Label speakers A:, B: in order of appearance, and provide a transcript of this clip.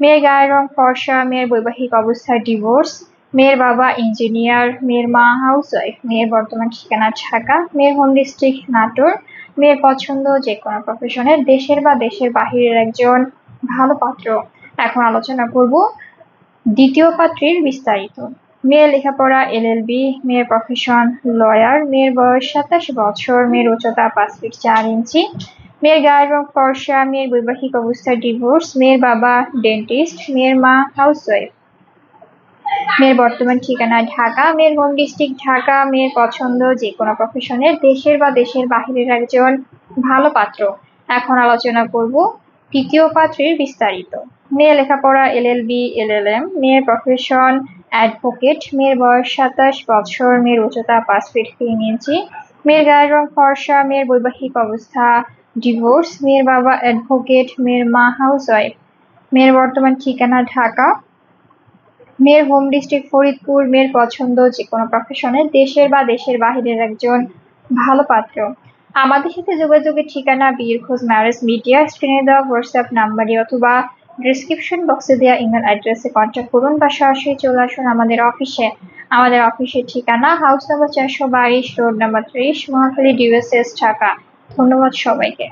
A: মেয়ের গায়ের রং ফর্সা, মেয়ের বৈবাহিক অবস্থা ডিভোর্স মেয়ের বাবা ইঞ্জিনিয়ার মেয়ের মা হাউসওয়াইফ মেয়ের বর্তমান ঠিকানা ঢাকা, মেয়ের হোম ডিস্ট্রিক্ট নাটোর, মেয়ের পছন্দ যে কোনো প্রফেশনের দেশের বা দেশের বাহিরের একজন ভালো পাত্র। এখন আলোচনা করব দ্বিতীয় পাত্রীর বিস্তারিত। মেয়ের লেখাপড়া এলএলবি মেয়ের প্রফেশন লয়ার মেয়ের বয়স সাতাশ বছর, মেয়ের উচ্চতা পাঁচ ফিট চার ইঞ্চি মেয়ের গায়ের রং ফর্সা, মেয়ের বৈবাহিক অবস্থা ডিভোর্স মেয়ের বাবা ডেন্টিস্ট মেয়ের মা হাউসওয়াইফ মেয়ের বর্তমান ঠিকানা ঢাকা, মেয়ের হোম ডিস্ট্রিক্ট ঢাকা, মেয়ের পছন্দ যে কোনো প্রফেশনের দেশের বা দেশের বাহিরের একজন ভালো পাত্র। এখন আলোচনা করব তৃতীয় পাত্রের বিস্তারিত। মেয়ে লেখাপড়া এলএলবি এলএলএম মেয়ের প্রফেশন অ্যাডভোকেট মেয়ের বয়স সাতাশ বছর, মেয়ের উচ্চতা পাঁচ ফিট তিন ইঞ্চি মেয়ের গায়ের রং ফর্সা, মেয়ের বৈবাহিক অবস্থা ডিভোর্স মেয়ের বাবা অ্যাডভোকেট মেয়ের মা হাউসওয়াইফ মেয়ের বর্তমান ঠিকানা ঢাকা। মেয়ের হোম ডিস্ট্রিক্ট ফরিদপুর, মেয়ের পছন্দ যে কোনো প্রফেশনে দেশের বা দেশের বাহিরের একজন ভালো পাত্র। আমাদের সাথে যোগাযোগের ঠিকানা বিয়ের খোঁজ ম্যারেজ মিডিয়া স্ক্রিনে দেওয়া হোয়াটসঅ্যাপ নাম্বারে অথবা ডিসক্রিপশন বক্সে দেওয়া ইমেল অ্যাড্রেসে কন্ট্যাক্ট করুন বা সরাসরি চলে আসুন আমাদের অফিসে আমাদের অফিসের ঠিকানা হাউস নাম্বার চারশো বাইশ রোড নাম্বার ত্রিশ, মহাখালী ডিউএসএস ঢাকা। ধন্যবাদ সবাইকে।